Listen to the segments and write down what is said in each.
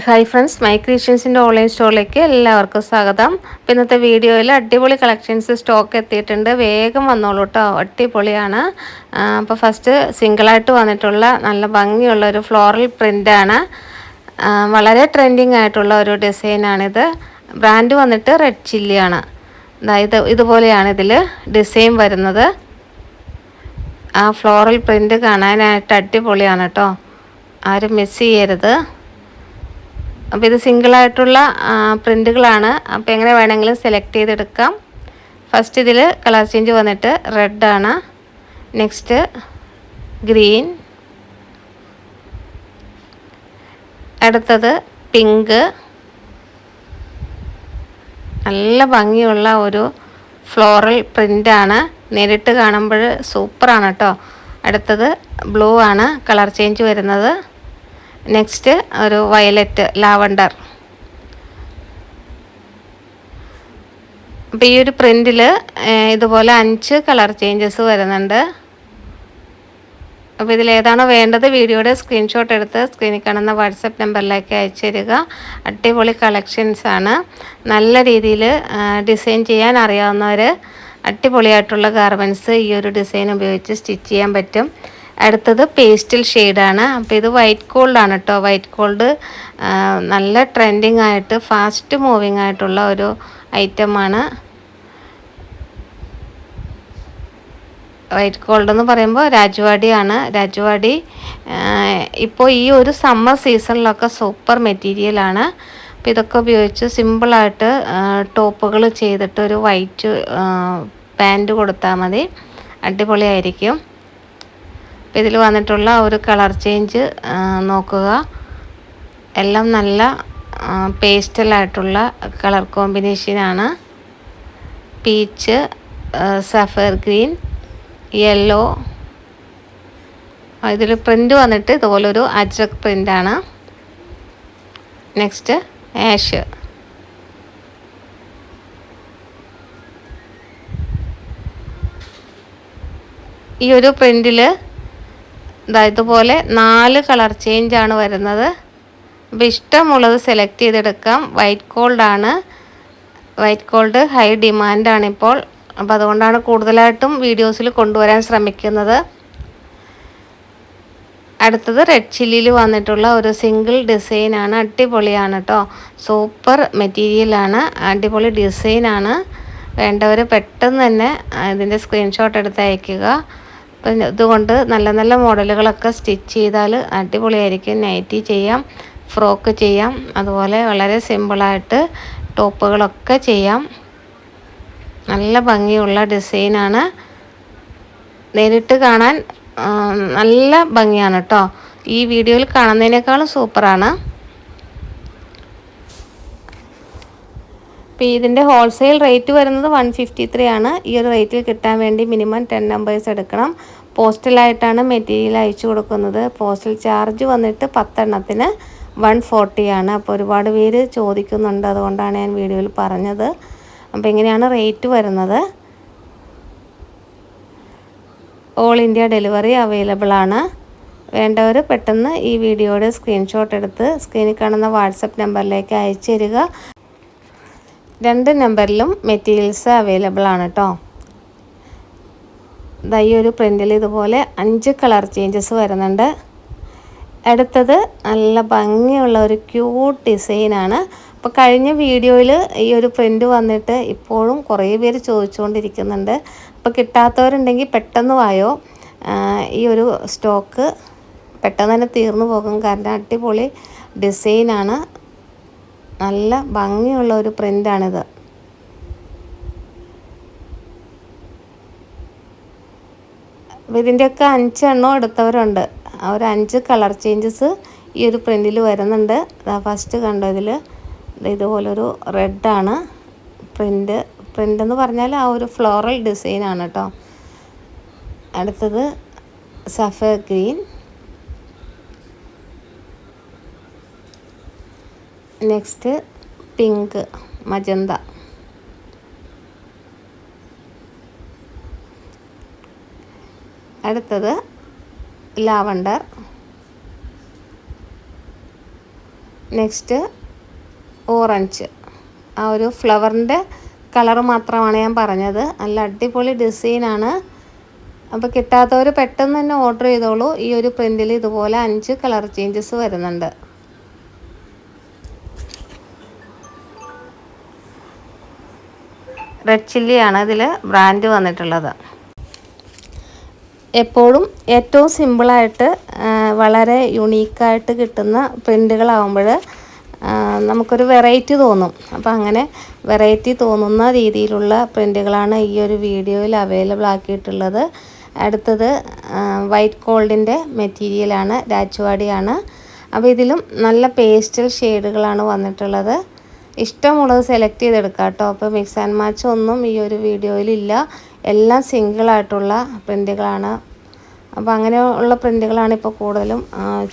Hi friends my ക്രിയേഷൻസിന്റെ online സ്റ്റോറിലേക്ക് എല്ലാവർക്കും സ്വാഗതം. അപ്പോൾ ഇന്നത്തെ വീഡിയോയിൽ അടിപൊളി കളക്ഷൻസ് സ്റ്റോക്ക് എത്തിയിട്ടുണ്ട്. വേഗം വന്നോളൂ കേട്ടോ അടിപൊളിയാണ്. അപ്പോൾ ഫസ്റ്റ് സിംഗിളായിട്ട് വന്നിട്ടുള്ള നല്ല ഭംഗിയുള്ള ഒരു ഫ്ലോറൽ പ്രിന്റാണ് വളരെ ട്രെൻഡിങ് ആയിട്ടുള്ള ഒരു ഡിസൈനാണിത് ബ്രാൻഡ് വന്നിട്ട് റെഡ് ചില്ലിയാണ് അതായത് ഇതുപോലെയാണ് ഇതിൽ ഡിസൈൻ വരുന്നത്. ആ ഫ്ലോറൽ പ്രിന്റ് കാണാനായിട്ട് അടിപൊളിയാണ് കേട്ടോ ആരും മിസ് ചെയ്യരുത്. അപ്പോൾ ഇത് സിംഗിളായിട്ടുള്ള പ്രിന്റുകളാണ് അപ്പോൾ എങ്ങനെ വേണമെങ്കിലും സെലക്ട് ചെയ്തെടുക്കാം. ഫസ്റ്റ് ഇതിൽ കളർ ചേഞ്ച് വന്നിട്ട് റെഡാണ് നെക്സ്റ്റ് ഗ്രീൻ അടുത്തത് പിങ്ക് നല്ല ഭംഗിയുള്ള ഒരു ഫ്ലോറൽ പ്രിന്റാണ് നേരിട്ട് കാണുമ്പോൾ സൂപ്പറാണ് കേട്ടോ അടുത്തത് ബ്ലൂ ആണ്. കളർ ചേഞ്ച് വരുന്നത്. നെക്സ്റ്റ് ഒരു വയലറ്റ് ലാവണ്ടർ അപ്പോൾ ഈ ഒരു പ്രിന്റിൽ ഇതുപോലെ അഞ്ച് കളർ ചേഞ്ചസ് വരുന്നുണ്ട്. അപ്പോൾ ഇതിലേതാണോ വേണ്ടത് വീഡിയോയുടെ സ്ക്രീൻഷോട്ട് എടുത്ത് സ്ക്രീനിൽ കാണുന്ന വാട്സപ്പ് നമ്പറിലേക്ക് അയച്ചു തരിക. അടിപൊളി കളക്ഷൻസ് ആണ്. നല്ല രീതിയിൽ ഡിസൈൻ ചെയ്യാൻ അറിയാവുന്നവർ അടിപൊളിയായിട്ടുള്ള ഗാർമെന്റ്സ് ഈ ഒരു ഡിസൈൻ ഉപയോഗിച്ച് സ്റ്റിച്ച് ചെയ്യാൻ പറ്റും. അടുത്തത് പേസ്റ്റൽ ഷെയ്ഡാണ്. അപ്പോൾ ഇത് വൈറ്റ് ഗോൾഡാണ് കേട്ടോ. വൈറ്റ് ഗോൾഡ് നല്ല ട്രെൻഡിങ് ആയിട്ട് ഫാസ്റ്റ് മൂവിങ് ആയിട്ടുള്ള ഒരു ഐറ്റമാണ്. വൈറ്റ് ഗോൾഡ് എന്ന് പറയുമ്പോൾ രാജവാടിയാണ്. രാജവാടി ഇപ്പോൾ ഈ ഒരു സമ്മർ സീസണിലൊക്കെ സൂപ്പർ മെറ്റീരിയലാണ് അപ്പോൾ ഇതൊക്കെ ഉപയോഗിച്ച് സിമ്പിളായിട്ട് ടോപ്പുകൾ ചെയ്തിട്ട് ഒരു വൈറ്റ് പാന്റ് കൊടുത്താൽ മതി. അടിപൊളിയായിരിക്കും. അപ്പോൾ ഇതിൽ വന്നിട്ടുള്ള ഒരു കളർ ചേഞ്ച് നോക്കുക. എല്ലാം നല്ല പേസ്റ്റലായിട്ടുള്ള കളർ കോമ്പിനേഷനാണ്. പീച്ച് സഫർ ഗ്രീൻ യെല്ലോ. ഇതിൽ പ്രിന്റ് വന്നിട്ട് ഇതുപോലൊരു അജ്രക് പ്രിന്റാണ് നെക്സ്റ്റ് ആഷ്. ഈ ഒരു പ്രിന്റിൽ ഇതുപോലെ നാല് കളർ ചേഞ്ച് ആണ് വരുന്നത്. അപ്പോൾ ഇഷ്ടമുള്ളത് സെലക്ട് ചെയ്തെടുക്കാം. വൈറ്റ് ഗോൾഡാണ് വൈറ്റ് ഗോൾഡ് ഹൈ ഡിമാൻഡാണ് ഇപ്പോൾ. അപ്പോൾ അതുകൊണ്ടാണ് കൂടുതലായിട്ടും വീഡിയോസിൽ കൊണ്ടുവരാൻ ശ്രമിക്കുന്നത്. അടുത്തത് റെഡ് ചില്ലിയിൽ വന്നിട്ടുള്ള ഒരു സിംഗിൾ ഡിസൈനാണ് അടിപൊളിയാണ് കേട്ടോ സൂപ്പർ മെറ്റീരിയലാണ് അടിപൊളി ഡിസൈനാണ് വേണ്ടവർ പെട്ടെന്ന് തന്നെ ഇതിന്റെ സ്ക്രീൻഷോട്ട് എടുത്ത് അയയ്ക്കുക ഇതുകൊണ്ട് നല്ല നല്ല മോഡലുകളൊക്കെ സ്റ്റിച്ച് ചെയ്താൽ അടിപൊളിയായിരിക്കും. നൈറ്റി ചെയ്യാം ഫ്രോക്ക് ചെയ്യാം അതുപോലെ വളരെ സിമ്പിളായിട്ട് ടോപ്പുകളൊക്കെ ചെയ്യാം. നല്ല ഭംഗിയുള്ള ഡിസൈനാണ്. നേരിട്ട് കാണാൻ നല്ല ഭംഗിയാണ് കേട്ടോ ഈ വീഡിയോയിൽ കാണുന്നതിനേക്കാളും സൂപ്പറാണ്. അപ്പോൾ ഇതിന്റെ ഹോൾസെയിൽ റേറ്റ് വരുന്നത് വൺ ഫിഫ്റ്റി ത്രീ ആണ്. ഈ ഒരു റേറ്റിൽ കിട്ടാൻ വേണ്ടി മിനിമം ടെൻ നമ്പേഴ്സ് എടുക്കണം. പോസ്റ്റലായിട്ടാണ് മെറ്റീരിയൽ അയച്ചു കൊടുക്കുന്നത്. പോസ്റ്റൽ ചാർജ് വന്നിട്ട് പത്തെണ്ണത്തിന് വൺ ഫോർട്ടിയാണ് അപ്പോൾ ഒരുപാട് പേര് ചോദിക്കുന്നുണ്ട്. അതുകൊണ്ടാണ് ഞാൻ വീഡിയോയിൽ പറഞ്ഞത്. അപ്പോൾ ഇങ്ങനെയാണ് റേറ്റ് വരുന്നത്. ഓൾ ഇന്ത്യ ഡെലിവറി അവൈലബിൾ ആണ്. വേണ്ടവർ പെട്ടെന്ന് ഈ വീഡിയോയുടെ സ്ക്രീൻഷോട്ട് എടുത്ത് സ്ക്രീനിൽ കാണുന്ന വാട്സപ്പ് നമ്പറിലേക്ക് അയച്ചു തരിക. രണ്ട് നമ്പറിലും മെറ്റീരിയൽസ് അവൈലബിൾ ആണ് കേട്ടോ ഈ ഒരു പ്രിന്റിൽ ഇതുപോലെ അഞ്ച് കളർ ചേഞ്ചസ് വരുന്നുണ്ട്. അടുത്തത് നല്ല ഭംഗിയുള്ള ഒരു ക്യൂട്ട് ഡിസൈനാണ് അപ്പോൾ കഴിഞ്ഞ വീഡിയോയിൽ ഈ ഒരു പ്രിന്റ് വന്നിട്ട് ഇപ്പോഴും കുറേ പേര് ചോദിച്ചുകൊണ്ടിരിക്കുന്നുണ്ട് അപ്പോൾ കിട്ടാത്തവരുണ്ടെങ്കിൽ പെട്ടെന്ന് വായോ. ഈ ഒരു സ്റ്റോക്ക് പെട്ടെന്ന് തന്നെ തീർന്നു പോകും. കാരണം അടിപൊളി ഡിസൈനാണ് നല്ല ഭംഗിയുള്ള ഒരു പ്രിന്റാണിത് ഇതിന്റെയൊക്കെ അഞ്ചെണ്ണം എടുത്തവരുണ്ട്. ഒരു അഞ്ച് കളർ ചേഞ്ചസ് ഈ ഒരു പ്രിന്റിൽ വരുന്നുണ്ട്. ഫസ്റ്റ് കണ്ടോ ഇതുപോലൊരു റെഡാണ്. പ്രിന്റ് പ്രിന്റ് എന്ന് പറഞ്ഞാൽ ആ ഒരു ഫ്ലോറൽ ഡിസൈനാണ് കേട്ടോ. അടുത്തത് സഫ ഗ്രീൻ. നെക്സ്റ്റ് പിങ്ക് മജന്ത അടുത്തത് ലാവണ്ടർ. നെക്സ്റ്റ് ഓറഞ്ച് ആ ഒരു ഫ്ലവറിന്റെ കളർ മാത്രമാണ് ഞാൻ പറഞ്ഞത്. നല്ല അടിപൊളി ഡിസൈനാണ് അപ്പോൾ കിട്ടാത്തവർ പെട്ടെന്ന് തന്നെ ഓർഡർ ചെയ്തോളൂ. ഈ ഒരു പ്രിന്റിൽ ഇതുപോലെ അഞ്ച് കളർ ചേഞ്ചസ് വരുന്നുണ്ട്. റെഡ് ചില്ലിയാണ് ഇതിൽ ബ്രാൻഡ് വന്നിട്ടുള്ളത്. എപ്പോഴും ഏറ്റവും സിമ്പിളായിട്ട് വളരെ യുണീക്കായിട്ട് കിട്ടുന്ന പ്രിന്റുകളാകുമ്പോൾ നമുക്കൊരു വെറൈറ്റി തോന്നും. അപ്പോൾ അങ്ങനെ വെറൈറ്റി തോന്നുന്ന രീതിയിലുള്ള പ്രിന്റുകളാണ് ഈ ഒരു വീഡിയോയിൽ അവൈലബിൾ ആക്കിയിട്ടുള്ളത്. അടുത്തത് വൈറ്റ് ഗോൾഡിന്റെ മെറ്റീരിയലാണ് രാജുവാടിയാണ് അപ്പോൾ ഇതിലും നല്ല പേസ്റ്റൽ ഷെയ്ഡുകളാണ് വന്നിട്ടുള്ളത്. ഇഷ്ടമുള്ളത് സെലക്ട് ചെയ്തെടുക്കാം കേട്ടോ. അപ്പോൾ മിക്സ് ആൻഡ് മാച്ച് ഒന്നും ഈ ഒരു വീഡിയോയിലില്ല എല്ലാം സിംഗിളായിട്ടുള്ള പ്രിന്റുകളാണ് അപ്പോൾ അങ്ങനെയുള്ള പ്രിന്റുകളാണ് ഇപ്പോൾ കൂടുതലും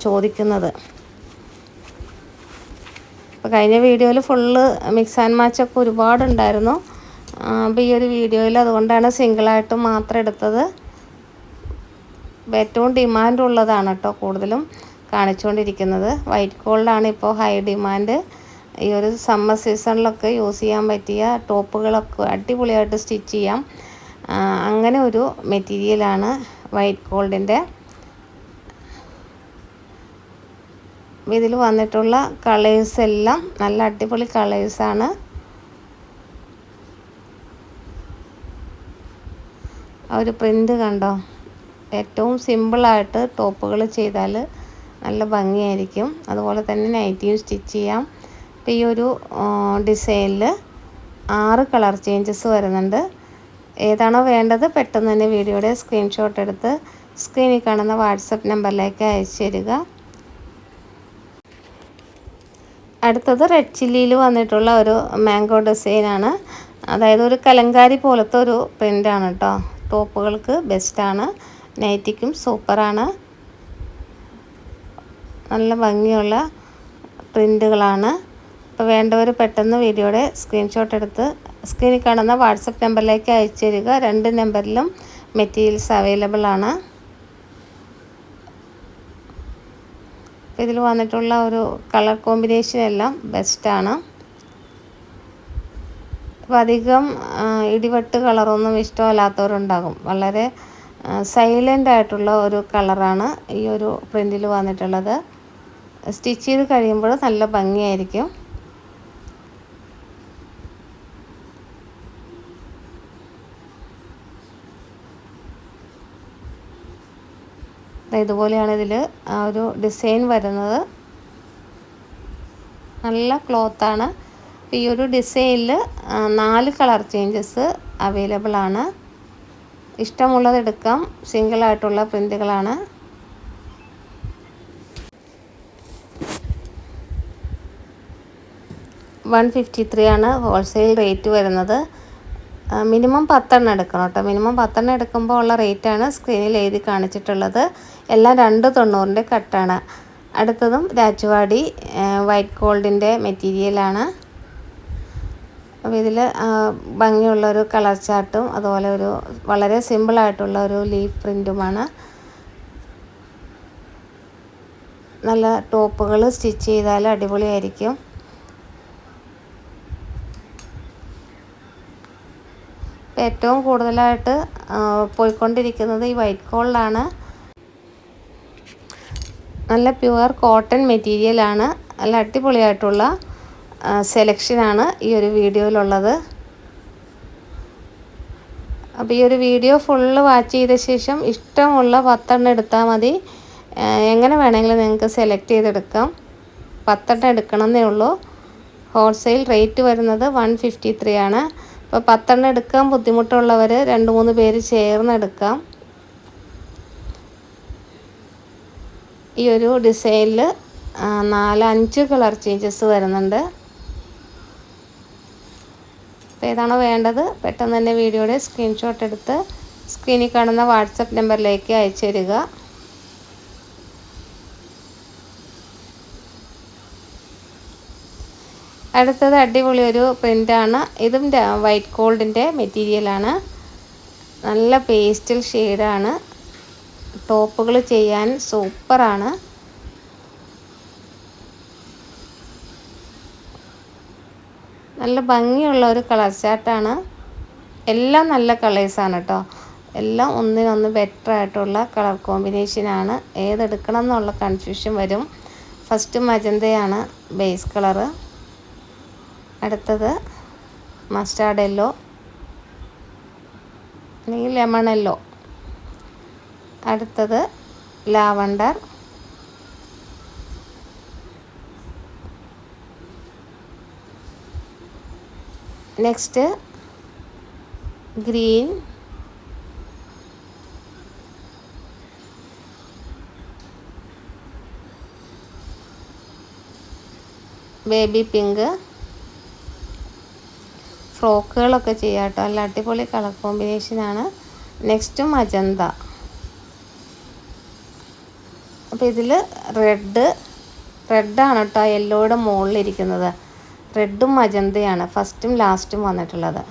ചോദിക്കുന്നത്. അപ്പോൾ കഴിഞ്ഞ വീഡിയോയിൽ ഫുള്ള് മിക്സ് ആൻഡ് മാച്ചൊക്കെ ഒരുപാടുണ്ടായിരുന്നു. അപ്പോൾ ഈ ഒരു വീഡിയോയിൽ അതുകൊണ്ടാണ് സിംഗിളായിട്ട് മാത്രം എടുത്തത്. ഏറ്റവും ഡിമാൻഡ് ഉള്ളതാണ് കേട്ടോ കൂടുതലും കാണിച്ചുകൊണ്ടിരിക്കുന്നത്. വൈറ്റ് ഗോൾഡാണ് ഇപ്പോൾ ഹൈ ഡിമാൻഡ് ഈ ഒരു സമ്മർ സീസണിലൊക്കെ യൂസ് ചെയ്യാൻ പറ്റിയ ടോപ്പുകളൊക്കെ അടിപൊളിയായിട്ട് സ്റ്റിച്ച് ചെയ്യാം. അങ്ങനെ ഒരു മെറ്റീരിയലാണ് വൈറ്റ് ഗോൾഡിന്റെ ഇതിൽ വന്നിട്ടുള്ള കളേഴ്സ് എല്ലാം നല്ല അടിപൊളി കളേഴ്സാണ് ഒരു പ്രിന്റ് കണ്ടോ? ഏറ്റവും സിമ്പിളായിട്ട് ടോപ്പുകൾ ചെയ്താൽ നല്ല ഭംഗിയായിരിക്കും. അതുപോലെ തന്നെ നൈറ്റിയും സ്റ്റിച്ച് ചെയ്യാം. അപ്പോൾ ഈ ഒരു ഡിസൈനിൽ ആറ് കളർ ചേഞ്ചസ് വരുന്നുണ്ട്. ഏതാണോ വേണ്ടത് പെട്ടെന്ന് തന്നെ വീഡിയോയുടെ സ്ക്രീൻഷോട്ട് എടുത്ത് സ്ക്രീനിൽ കാണുന്ന വാട്സപ്പ് നമ്പറിലേക്ക് അയച്ചു തരിക അടുത്തത് റെഡ് ചില്ലിയിൽ വന്നിട്ടുള്ള ഒരു മാംഗോ ഡിസൈനാണ്. അതായത് ഒരു കലങ്കാരി പോലത്തെ ഒരു പ്രിന്റാണ് കേട്ടോ. ടോപ്പുകൾക്ക് ബെസ്റ്റാണ് നൈറ്റിക്കും സൂപ്പറാണ്. നല്ല ഭംഗിയുള്ള പ്രിന്റുകളാണ് അപ്പോൾ വേണ്ടവർ പെട്ടെന്ന് വീഡിയോയുടെ സ്ക്രീൻഷോട്ട് എടുത്ത് സ്ക്രീനിൽ കാണുന്ന വാട്സപ്പ് നമ്പറിലേക്ക് അയച്ചു തരിക രണ്ട് നമ്പറിലും മെറ്റീരിയൽസ് അവൈലബിൾ ആണ്. ഇതിൽ വന്നിട്ടുള്ള ഒരു കളർ കോമ്പിനേഷൻ എല്ലാം ബെസ്റ്റാണ് അപ്പോൾ അധികം ഇടിവെട്ട് കളറൊന്നും ഇഷ്ടമല്ലാത്തവരുണ്ടാകും. വളരെ സൈലന്റ് ആയിട്ടുള്ള ഒരു കളറാണ് ഈ ഒരു പ്രിന്റിൽ വന്നിട്ടുള്ളത്. സ്റ്റിച്ച് ചെയ്ത് കഴിയുമ്പോൾ നല്ല ഭംഗിയായിരിക്കും. ഇതുപോലെയാണ് ഇതിൽ ആ ഒരു ഡിസൈൻ വരുന്നത്. നല്ല ക്ലോത്താണ് ഈ ഒരു ഡിസൈനിൽ നാല് കളർ ചേഞ്ചസ് അവൈലബിൾ ആണ്. ഇഷ്ടമുള്ളത് എടുക്കാം. സിംഗിളായിട്ടുള്ള പ്രിന്റുകളാണ് വൺ ഫിഫ്റ്റി ത്രീ ആണ് ഹോൾസെയിൽ റേറ്റ് വരുന്നത്. മിനിമം പത്തെണ്ണം എടുക്കണം കേട്ടോ. മിനിമം പത്തെണ്ണം എടുക്കുമ്പോൾ ഉള്ള റേറ്റാണ് സ്ക്രീനിൽ എഴുതി കാണിച്ചിട്ടുള്ളത്. എല്ലാം രണ്ട് തൊണ്ണൂറിന്റെ കട്ടാണ്. അടുത്തതും രാജവാടി വൈറ്റ് ഗോൾഡിന്റെ മെറ്റീരിയലാണ് അപ്പോൾ ഇതിൽ ഭംഗിയുള്ളൊരു കളർ ചാർട്ടും അതുപോലെ ഒരു വളരെ സിമ്പിളായിട്ടുള്ള ഒരു ലീഫ് പ്രിന്റുമാണ് നല്ല ടോപ്പുകൾ സ്റ്റിച്ച് ചെയ്താൽ അടിപൊളിയായിരിക്കും. ഏറ്റവും കൂടുതലായിട്ട് പോയിക്കൊണ്ടിരിക്കുന്നത് ഈ വൈറ്റ് ഗോൾഡാണ് നല്ല പ്യുവർ കോട്ടൺ മെറ്റീരിയലാണ്. നല്ല അടിപൊളിയായിട്ടുള്ള സെലക്ഷനാണ് ഈ ഒരു വീഡിയോയിലുള്ളത്. അപ്പോൾ ഈ ഒരു വീഡിയോ ഫുള്ള് വാച്ച് ചെയ്ത ശേഷം ഇഷ്ടമുള്ള പത്തെണ്ണം എടുത്താൽ മതി. എങ്ങനെ വേണമെങ്കിലും നിങ്ങൾക്ക് സെലക്ട് ചെയ്തെടുക്കാം. പത്തെണ്ണം എടുക്കണമെന്നേ ഉള്ളൂ. ഹോൾസെയിൽ റേറ്റ് വരുന്നത് വൺ ഫിഫ്റ്റി ത്രീ ആണ്. അപ്പോൾ പത്തെണ്ണം എടുക്കാൻ ബുദ്ധിമുട്ടുള്ളവർ രണ്ട് മൂന്ന് പേര് ചേർന്നെടുക്കാം ഈ ഒരു ഡിസൈനിൽ നാല് അഞ്ച് കളർ ചേഞ്ചസ് വരുന്നുണ്ട്. അപ്പോൾ ഏതാണോ വേണ്ടത് പെട്ടെന്ന് തന്നെ വീഡിയോയുടെ സ്ക്രീൻഷോട്ട് എടുത്ത് സ്ക്രീനിൽ കാണുന്ന വാട്സപ്പ് നമ്പറിലേക്ക് അയച്ചു തരിക. അടുത്തത് അടിപൊളി ഒരു പ്രിന്റാണ് ഇതും വൈറ്റ് ഗോൾഡിന്റെ മെറ്റീരിയലാണ് നല്ല പേസ്റ്റൽ ഷെയ്ഡാണ് ടോപ്പുകൾ ചെയ്യാൻ സൂപ്പറാണ് നല്ല ഭംഗിയുള്ള ഒരു കളർ ചാർട്ടാണ് എല്ലാം നല്ല കളേഴ്സാണ് കേട്ടോ എല്ലാം ഒന്നിനൊന്ന് ബെറ്റർ ആയിട്ടുള്ള കളർ കോമ്പിനേഷനാണ് ഏതെടുക്കണം എന്നുള്ള കൺഫ്യൂഷൻ വരും. ഫസ്റ്റ് മജന്തയാണ് ബേസ് കളറ് അടുത്തത് മസ്റ്റാർഡ് യെല്ലോ അല്ലെങ്കിൽ ലെമൺ യെല്ലോ അടുത്തത് lavender next green baby pink ഫ്രോക്കുകളൊക്കെ ചെയ്യാം കേട്ടോ. നല്ല അടിപൊളി കളർ കോമ്പിനേഷനാണ് നെക്സ്റ്റ് മജന്ത അപ്പോൾ ഇതിൽ റെഡ് റെഡാണ് കേട്ടോ യെല്ലോയുടെ മുകളിലിരിക്കുന്നത്. റെഡും മജന്തയാണ് ഫസ്റ്റും ലാസ്റ്റും വന്നിട്ടുള്ളത്.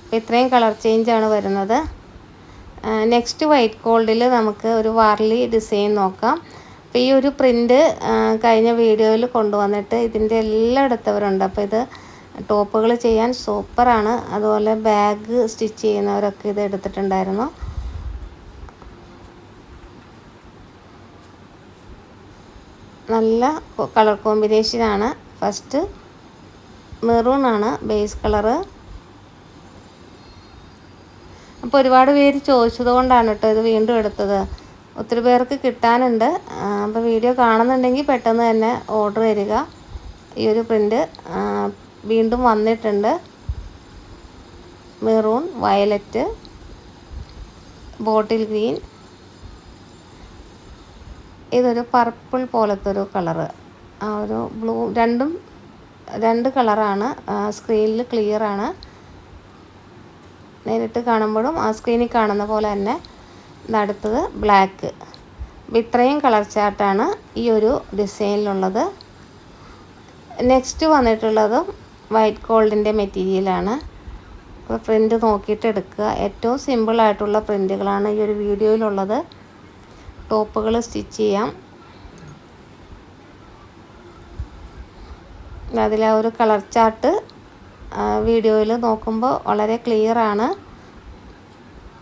അപ്പോൾ ഇത്രയും കളർ ചേഞ്ചാണ് വരുന്നത്. നെക്സ്റ്റ് വൈറ്റ് ഗോൾഡിൽ നമുക്ക് ഒരു വാർലി ഡിസൈൻ നോക്കാം. അപ്പോൾ ഈ ഒരു പ്രിന്റ് കഴിഞ്ഞ വീഡിയോയിൽ കൊണ്ടുവന്നിട്ട് ഇതിന്റെ എല്ലാം എടുത്തവരുണ്ട് അപ്പോൾ ഇത് ടോപ്പുകൾ ചെയ്യാൻ സൂപ്പറാണ്. അതുപോലെ ബാഗ് സ്റ്റിച്ച് ചെയ്യുന്നവരൊക്കെ ഇത് എടുത്തിട്ടുണ്ടായിരുന്നു. നല്ല കളർ കോമ്പിനേഷനാണ്. ഫസ്റ്റ് മെറൂൺ ആണ് ബേസ് കളറ്. അപ്പോൾ ഒരുപാട് പേര് ചോദിച്ചത് കൊണ്ടാണ് കേട്ടോ ഇത് വീണ്ടും എടുത്തത്. ഒത്തിരി പേർക്ക് കിട്ടാനുണ്ട്. അപ്പോൾ വീഡിയോ കാണുന്നുണ്ടെങ്കിൽ പെട്ടെന്ന് തന്നെ ഓർഡർ തരിക. ഈ ഒരു പ്രിന്റ് വീണ്ടും വന്നിട്ടുണ്ട്. Maroon violet bottle green. ഇതൊരു പർപ്പിൾ പോലത്തെ ഒരു കളറ്. ആ ഒരു ബ്ലൂ രണ്ടും രണ്ട് കളറാണ്. സ്ക്രീനിൽ ക്ലിയർ ആണ്. നേരിട്ട് കാണുമ്പോഴും ആ സ്ക്രീനിൽ കാണുന്ന പോലെ തന്നെ അടുത്തത് ബ്ലാക്ക് ഇത്രയും കളർ ചാർട്ടാണ് ഈ ഒരു ഡിസൈനിലുള്ളത് നെക്സ്റ്റ് വന്നിട്ടുള്ളതും വൈറ്റ് ഗോൾഡിന്റെ മെറ്റീരിയലാണ്. അപ്പോൾ പ്രിന്റ് നോക്കിയിട്ട് എടുക്കുക. ഏറ്റവും സിമ്പിളായിട്ടുള്ള പ്രിന്റുകളാണ് ഈ ഒരു വീഡിയോയിലുള്ളത്. ടോപ്പുകൾ സ്റ്റിച്ച് ചെയ്യാം. അതിൽ ആ ഒരു കളർ ചാർട്ട് വീഡിയോയിൽ നോക്കുമ്പോൾ വളരെ ക്ലിയറാണ്.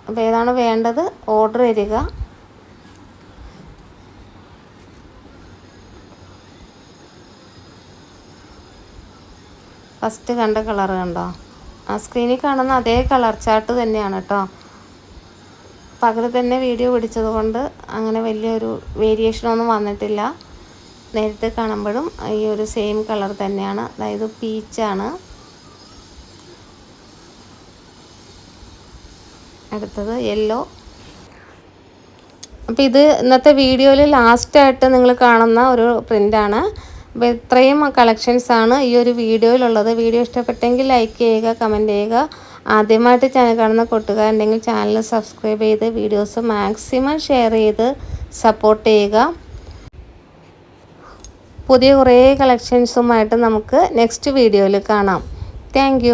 അപ്പോൾ ഏതാണ് വേണ്ടത്? ഓർഡർ തരിക. ഫസ്റ്റ് കണ്ട കളർ കണ്ടോ? ആ സ്ക്രീനിൽ കാണുന്ന അതേ കളർ ചാർട്ട് തന്നെയാണ് കേട്ടോ പകൽ തന്നെ വീഡിയോ പിടിച്ചത് കൊണ്ട് അങ്ങനെ വലിയൊരു വേരിയേഷനൊന്നും വന്നിട്ടില്ല. നേരിട്ട് കാണുമ്പോഴും ഈ ഒരു സെയിം കളർ തന്നെയാണ്. അതായത് പീച്ചാണ് അടുത്തത് യെല്ലോ അപ്പോൾ ഇത് ഇന്നത്തെ വീഡിയോയിൽ ലാസ്റ്റായിട്ട് നിങ്ങൾ കാണുന്ന ഒരു പ്രിന്റാണ് അപ്പോൾ ഇത്രയും കളക്ഷൻസ് ആണ് ഈ ഒരു വീഡിയോയിലുള്ളത്. വീഡിയോ ഇഷ്ടപ്പെട്ടെങ്കിൽ ലൈക്ക് ചെയ്യുക കമന്റ് ചെയ്യുക. ആദ്യമായിട്ട് ചാനൽ കാണുന്ന കൂട്ടുകാരുണ്ടെങ്കിൽ ചാനൽ സബ്സ്ക്രൈബ് ചെയ്ത് വീഡിയോസ് മാക്സിമം ഷെയർ ചെയ്ത് സപ്പോർട്ട് ചെയ്യുക. പുതിയ കുറേ കളക്ഷൻസുമായിട്ട് നമുക്ക് നെക്സ്റ്റ് വീഡിയോയിൽ കാണാം. താങ്ക്